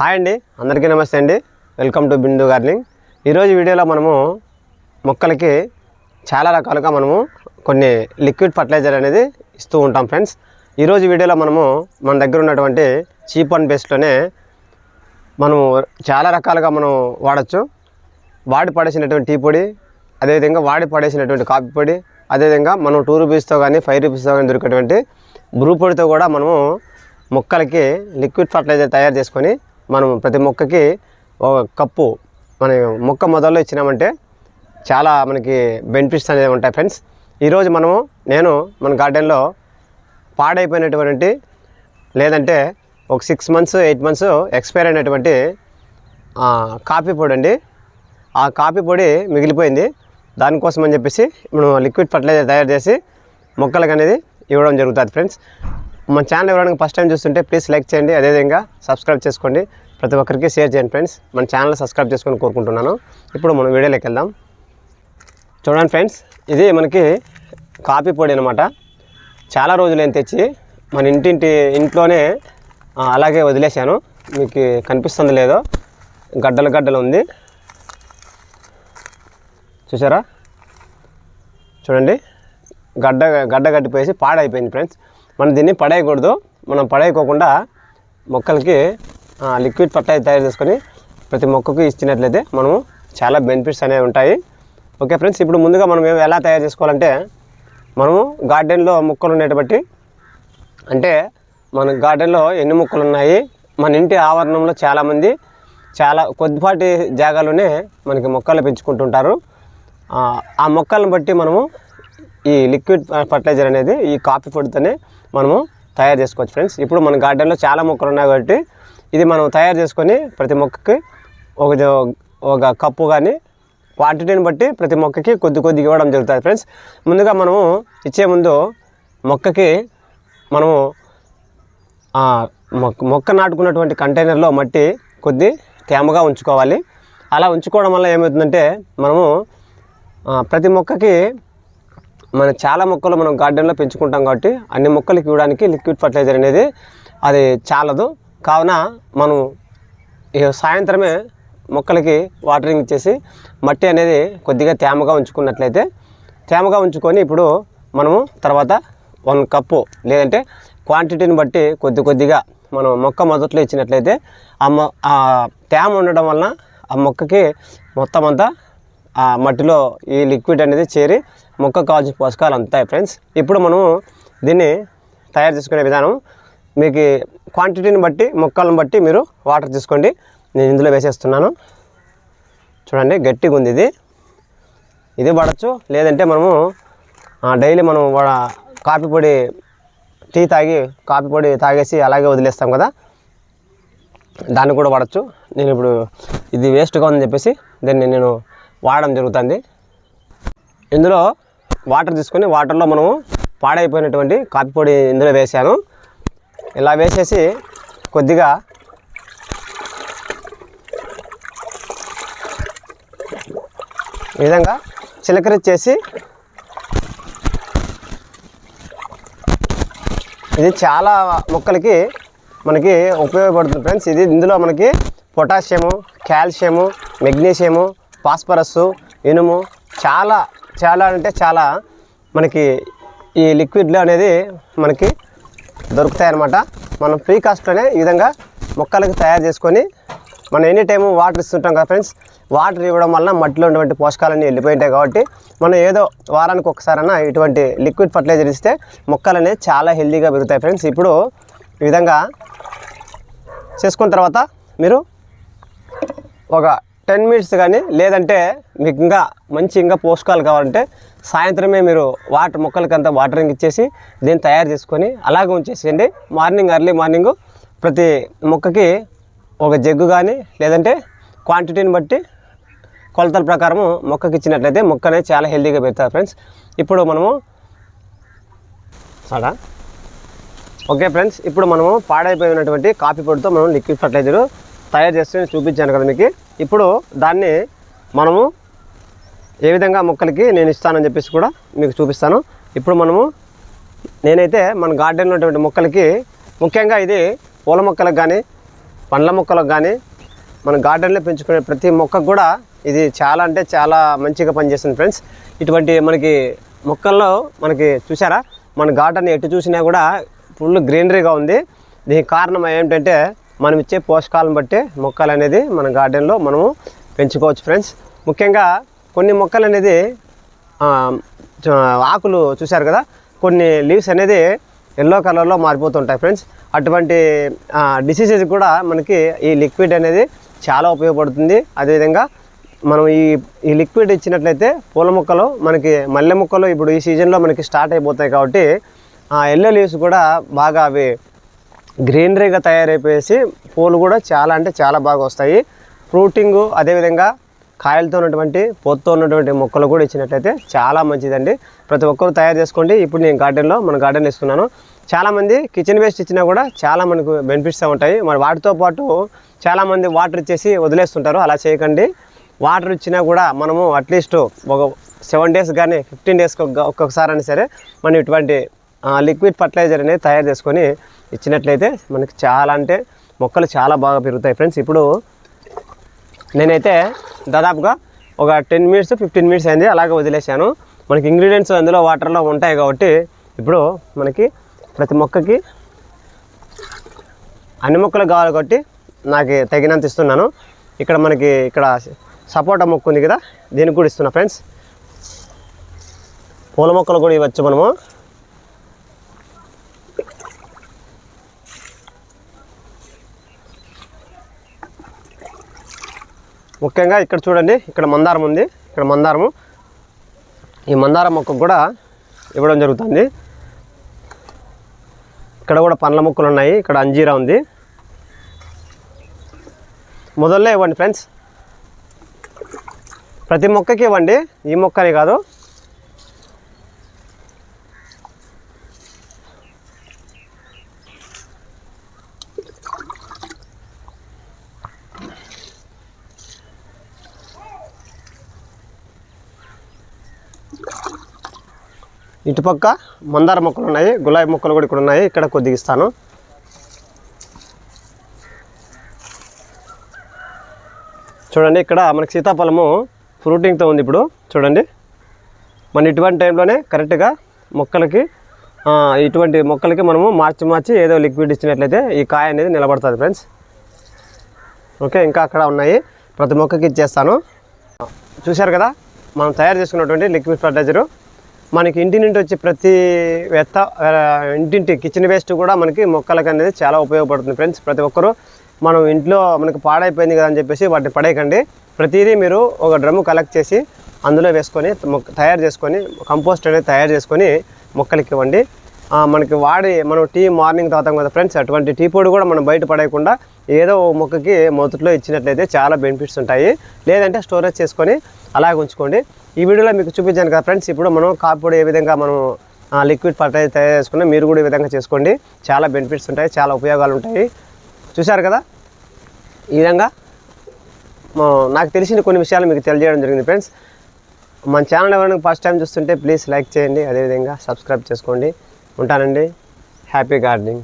Hi అండి అందరికీ నమస్తే అండి. Welcome to Bindu gardening. ఈరోజు వీడియోలో మనము మొక్కలకి చాలా రకాలుగా మనము కొన్ని లిక్విడ్ ఫర్టిలైజర్ అనేది ఇస్తూ ఉంటాం ఫ్రెండ్స్. ఈరోజు వీడియోలో మనము మన దగ్గర ఉన్నటువంటి చీప్ అండ్ బెస్ట్లోనే మనము చాలా రకాలుగా మనం వాడచ్చు. వాడి పడేసినటువంటి టీ పొడి అదేవిధంగా వాడి పడేసినటువంటి కాఫీ పొడి అదేవిధంగా మనం టూ రూపీస్తో కానీ ఫైవ్ రూపీస్తో కానీ దొరికేటువంటి బ్రూ పొడితో కూడా మనము మొక్కలకి లిక్విడ్ ఫర్టిలైజర్ తయారు చేసుకొని మనం ప్రతి మొక్కకి ఒక కప్పు మన మొక్క మొదల్లో ఇచ్చినామంటే చాలా మనకి బెనిఫిట్స్ అనేవి ఉంటాయి ఫ్రెండ్స్ ఈరోజు మనము నేను మన గార్డెన్లో పాడైపోయినటువంటి లేదంటే ఒక six months eight months expire అయినటువంటి కాఫీ పొడి అండి. ఆ కాఫీ పొడి మిగిలిపోయింది. దానికోసం అని చెప్పేసి మనం లిక్విడ్ ఫర్టిలైజర్ తయారు చేసి మొక్కలకు అనేది ఇవ్వడం జరుగుతుంది ఫ్రెండ్స్ మన ఛానల్ ఎవరైనా ఫస్ట్ టైం చూస్తుంటే ప్లీజ్ లైక్ చేయండి. అదేవిధంగా సబ్స్క్రైబ్ చేసుకోండి. ప్రతి ఒక్కరికి షేర్ చేయండి ఫ్రెండ్స్ మన ఛానల్ సబ్స్క్రైబ్ చేసుకొని కోరుకుంటున్నాను. ఇప్పుడు మనం వీడియోలోకి వెళ్దాం. చూడండి ఫ్రెండ్స్ ఇది మనకి కాఫీ పొడి అనమాట చాలా రోజులు ఏం తెచ్చి మన ఇంటింటి ఇంట్లోనే అలాగే వదిలేశాను. మీకు కనిపిస్తుంది లేదో? గడ్డలు గడ్డలు ఉంది. చూసారా? చూడండి. గడ్డ గడ్డ గడ్డిపోయేసి పాడైపోయింది ఫ్రెండ్స్ మనం దీన్ని పడేయకూడదు. మనం పడేయకోకుండా మొక్కలకి లిక్విడ్ పట్టాయి తయారు చేసుకొని ప్రతి మొక్కకు ఇచ్చినట్లయితే మనము చాలా బెనిఫిట్స్ అనేవి ఉంటాయి. ఓకే ఫ్రెండ్స్ ఇప్పుడు ముందుగా మనం ఏం- ఎలా తయారు చేసుకోవాలంటే మనము గార్డెన్లో మొక్కలు ఉండేటబట్టి అంటే మన గార్డెన్లో ఎన్ని మొక్కలు ఉన్నాయి మన ఇంటి ఆవరణంలో చాలామంది చాలా కొద్దిపాటి జాగాలోనే మనకి మొక్కలు పెంచుకుంటుంటారు. ఆ మొక్కలను బట్టి మనము ఈ లిక్విడ్ ఫర్టిలైజర్ అనేది ఈ కాఫీ పొడితోనే మనము తయారు చేసుకోవచ్చు ఫ్రెండ్స్ ఇప్పుడు మన గార్డెన్లో చాలా మొక్కలు ఉన్నాయి కాబట్టి ఇది మనం తయారు చేసుకొని ప్రతి మొక్కకి ఒక ఒక కప్పు కానీ క్వాంటిటీని బట్టి ప్రతి మొక్కకి కొద్ది కొద్దిగా ఇవ్వడం జరుగుతుంది ఫ్రెండ్స్ ముందుగా మనము ఇచ్చే ముందు మొక్కకి మనము మొక్క నాటుకున్నటువంటి కంటైనర్లో మట్టి కొద్ది తేమగా ఉంచుకోవాలి. అలా ఉంచుకోవడం వల్ల ఏమవుతుందంటే మనము ప్రతి మొక్కకి మన చాలా మొక్కలు మనం గార్డెన్లో పెంచుకుంటాం కాబట్టి అన్ని మొక్కలకి ఇవ్వడానికి లిక్విడ్ ఫర్టిలైజర్ అనేది అది చాలదు. కావున మనం సాయంత్రమే మొక్కలకి వాటరింగ్ ఇచ్చేసి మట్టి అనేది కొద్దిగా తేమగా ఉంచుకున్నట్లయితే తేమగా ఉంచుకొని ఇప్పుడు మనము తర్వాత వన్ కప్పు లేదంటే క్వాంటిటీని బట్టి కొద్ది కొద్దిగా మనం మొక్క మొదట్లో ఇచ్చినట్లయితే ఆ మొ ఆ తేమ ఉండడం వలన ఆ మొక్కకి మొత్తం అంతా ఆ మట్టిలో ఈ లిక్విడ్ అనేది చేరి మొక్క కావాల్సిన పోషకాలు అందుతాయి ఫ్రెండ్స్. ఇప్పుడు మనము దీన్ని తయారు చేసుకునే విధానం మీకు క్వాంటిటీని బట్టి మొక్కలను బట్టి మీరు వాటర్ తీసుకోండి. నేను ఇందులో వేసేస్తున్నాను. చూడండి గట్టిగా ఉంది ఇది. ఇది పడచ్చు లేదంటే మనము డైలీ మనం వా- కాఫీ పొడి టీ తాగి కాఫీ పొడి తాగేసి అలాగే వదిలేస్తాం కదా. దాన్ని కూడా వాడచ్చు. నేను ఇప్పుడు ఇది వేస్ట్గా ఉందని చెప్పేసి దీన్ని నేను వాడడం జరుగుతుంది. ఇందులో వాటర్ తీసుకొని వాటర్లో మనము పాడైపోయినటువంటి కాఫీ పొడి ఇందులో వేసాను ఇలా వేసేసి కొద్దిగా ఈ విధంగా చిలకరిచ్చేసి ఇది చాలా మొక్కలకి మనకి ఉపయోగపడుతుంది ఫ్రెండ్స్. ఇది ఇందులో మనకి పొటాషియము కాల్షియము మెగ్నీషియము ఫాస్ఫరస్సు ఇనుము చాలా చాలా అంటే చాలా మనకి ఈ లిక్విడ్లు అనేది మనకి దొరుకుతాయి అన్నమాట మనం ఫ్రీ కాస్ట్లోనే ఈ విధంగా మొక్కలకి తయారు చేసుకొని మనం ఎనీ టైము వాటర్ ఇస్తుంటాం కదా ఫ్రెండ్స్ వాటర్ ఇవ్వడం వలన మట్టిలో ఉన్నటువంటి పోషకాలన్నీ వెళ్ళిపోయి ఉంటాయి కాబట్టి మనం ఏదో వారానికి ఒకసారైనా ఇటువంటి లిక్విడ్ ఫర్టిలైజర్ ఇస్తే మొక్కలు చాలా హెల్తీగా పెరుగుతాయి ఫ్రెండ్స్. ఇప్పుడు ఈ విధంగా చేసుకున్న తర్వాత మీరు ఒక టెన్ మినిట్స్ కానీ లేదంటే మీకు ఇంకా మంచి ఇంకా పోషకాలు కావాలంటే సాయంత్రమే మీరు వాటర్ మొక్కలకంతా వాటరింగ్ ఇచ్చేసి దీన్ని తయారు చేసుకొని అలాగే ఉంచేసేయండి. మార్నింగ్ ఎర్లీ మార్నింగ్ ప్రతి మొక్కకి ఒక జగ్గు కానీ లేదంటే క్వాంటిటీని బట్టి కొలతల ప్రకారము మొక్కకి ఇచ్చినట్లయితే మొక్క అనేది చాలా హెల్తీగా పెడతారు ఫ్రెండ్స్. ఇప్పుడు మనము అలా ఓకే ఫ్రెండ్స్ ఇప్పుడు మనము పాడైపోయినటువంటి కాఫీ పొడితో మనం లిక్విడ్ ఫర్టిలైజర్ తయారు చేస్తే చూపించాను కదా మీకు. ఇప్పుడు దాన్ని మనము ఏ విధంగా మొక్కలకి నేను ఇస్తానని చెప్పేసి కూడా మీకు చూపిస్తాను. ఇప్పుడు మనము నేనైతే మన గార్డెన్లో ఉన్నటువంటి మొక్కలకి ముఖ్యంగా ఇది పూల మొక్కలకు కానీ పండ్ల మొక్కలకు కానీ మన గార్డెన్లో పెంచుకునే ప్రతి మొక్కకు కూడా ఇది చాలా అంటే చాలా మంచిగా పనిచేస్తుంది ఫ్రెండ్స్ ఇటువంటి మనకి మొక్కల్లో మనకి చూసారా? మన గార్డెన్ ఎటు చూసినా కూడా ఫుల్ గ్రీనరీగా ఉంది. దీనికి కారణం ఏంటంటే మనం ఇచ్చే పోషకాలను బట్టి మొక్కలు అనేది మన గార్డెన్లో మనము పెంచుకోవచ్చు ఫ్రెండ్స్. ముఖ్యంగా కొన్ని మొక్కలు అనేది ఆకులు చూశారు కదా? కొన్ని లీవ్స్ అనేది ఎల్లో కలర్లో మారిపోతుంటాయి ఫ్రెండ్స్. అటువంటి డిసీజెస్ కూడా మనకి ఈ లిక్విడ్ అనేది చాలా ఉపయోగపడుతుంది. అదేవిధంగా మనం ఈ ఈ లిక్విడ్ ఇచ్చినట్లయితే పూల మొక్కలు మనకి మల్లె మొక్కలు ఇప్పుడు ఈ సీజన్లో మనకి స్టార్ట్ అయిపోతాయి కాబట్టి ఎల్లో లీవ్స్ కూడా బాగా అవి గ్రీనరీగా తయారైపోయేసి పూలు కూడా చాలా అంటే చాలా బాగా వస్తాయి. ఫ్రూటింగ్ అదేవిధంగా కాయలతో ఉన్నటువంటి పొత్తుతో ఉన్నటువంటి మొక్కలు కూడా ఇచ్చినట్లయితే చాలా మంచిదండి. ప్రతి ఒక్కరు తయారు చేసుకోండి. ఇప్పుడు నేను గార్డెన్లో మన గార్డెన్ ఇస్తున్నాను. చాలామంది కిచెన్ వేస్ట్ ఇచ్చినా కూడా చాలా మనకు బెనిఫిట్స్ ఉంటాయి. మరి వాటితో పాటు చాలామంది వాటర్ ఇచ్చేసి వదిలేస్తుంటారు. అలా చేయకండి. వాటర్ ఇచ్చినా కూడా మనము అట్లీస్ట్ ఒక సెవెన్ డేస్ కానీ ఫిఫ్టీన్ డేస్కి ఒక్కొక్కసారి అయినా సరే మనం ఇటువంటి లిక్విడ్ ఫర్టిలైజర్ అనేది తయారు చేసుకొని ఇచ్చినట్లయితే మనకి చాలా అంటే మొక్కలు చాలా బాగా పెరుగుతాయి ఫ్రెండ్స్. ఇప్పుడు నేనైతే దాదాపుగా ఒక టెన్ మినిట్స్ ఫిఫ్టీన్ మినిట్స్ అయింది అలాగే వదిలేశాను. మనకి ఇంగ్రీడియంట్స్ అందులో వాటర్లో ఉంటాయి కాబట్టి ఇప్పుడు మనకి ప్రతి మొక్కకి అన్ని మొక్కలు కావాలి కాబట్టి నాకు తగినంత ఇస్తున్నాను. ఇక్కడ మనకి ఇక్కడ సపోటా మొక్క ఉంది కదా దీనికి కూడా ఇస్తున్నా ఫ్రెండ్స్. పూల మొక్కలు కూడా ఇవ్వచ్చు మనము. ముఖ్యంగా ఇక్కడ చూడండి ఇక్కడ మందారం ఉంది. ఇక్కడ మందారము. ఈ మందారం మొక్కకు కూడా ఇవ్వడం జరుగుతుంది. ఇక్కడ కూడా పండ్ల మొక్కలు ఉన్నాయి. ఇక్కడ అంజీరా ఉంది. మొదల్లో ఇవ్వండి ఫ్రెండ్స్. ప్రతి మొక్కకి ఇవ్వండి. ఈ మొక్కనే కాదు. ఇటుపక్క మందార మొక్కలు ఉన్నాయి గులాబీ మొక్కలు కూడా ఇక్కడ ఉన్నాయి ఇక్కడ కొద్దిగా ఇస్తాను. చూడండి ఇక్కడ మనకి సీతాఫలము ఫ్రూటింగ్తో ఉంది ఇప్పుడు చూడండి. మన ఇటువంటి టైంలోనే కరెక్ట్గా మొక్కలకి ఇటువంటి మొక్కలకి మనము మార్చి మార్చి ఏదో లిక్విడ్ ఇచ్చినట్లయితే ఈ కాయ అనేది నిలబడుతుంది ఫ్రెండ్స్. ఓకే ఇంకా అక్కడ ఉన్నాయి. ప్రతి మొక్కకి ఇచ్చేస్తాను. చూశారు కదా మనం తయారు చేసుకున్నటువంటి లిక్విడ్ ఫర్టిలైజరు. మనకి ఇంటి నుండి వచ్చే ప్రతి వెత్త ఇంటింటి కిచెన్ వేస్ట్ కూడా మనకి మొక్కలకు అనేది చాలా ఉపయోగపడుతుంది. ఫ్రెండ్స్ ప్రతి ఒక్కరూ మనం ఇంట్లో మనకి పాడైపోయింది కదా అని చెప్పేసి వాటిని పడేయకండి. ప్రతిదీ మీరు ఒక డ్రమ్ము కలెక్ట్ చేసి అందులో వేసుకొని మొక్క తయారు చేసుకొని కంపోస్ట్ అనేది తయారు చేసుకొని మొక్కలకి ఇవ్వండి. మనకి వాడి మనం టీ మార్నింగ్ తాగుతాం కదా ఫ్రెండ్స్ అటువంటి టీ పొడి కూడా మనం బయట పడేయకుండా ఏదో మొక్కకి మొదట్లో ఇచ్చినట్లయితే చాలా బెనిఫిట్స్ ఉంటాయి. లేదంటే స్టోరేజ్ చేసుకొని అలాగే ఉంచుకోండి. ఈ వీడియోలో మీకు చూపించాను కదా ఫ్రెండ్స్ ఇప్పుడు మనం కాపుడు ఏ విధంగా మనం లిక్విడ్ ఫర్టిలైజర్ తయారు చేసుకున్నా మీరు కూడా ఈ విధంగా చేసుకోండి. చాలా బెనిఫిట్స్ ఉంటాయి చాలా ఉపయోగాలు ఉంటాయి. చూశారు కదా? ఈ విధంగా మా- నాకు తెలిసిన కొన్ని విషయాలు మీకు తెలియజేయడం జరిగింది ఫ్రెండ్స్. మన ఛానల్ ఎవరైనా ఫస్ట్ టైం చూస్తుంటే ప్లీజ్ లైక్ చేయండి. అదేవిధంగా సబ్స్క్రైబ్ చేసుకోండి. ఉంటానండి. Happy gardening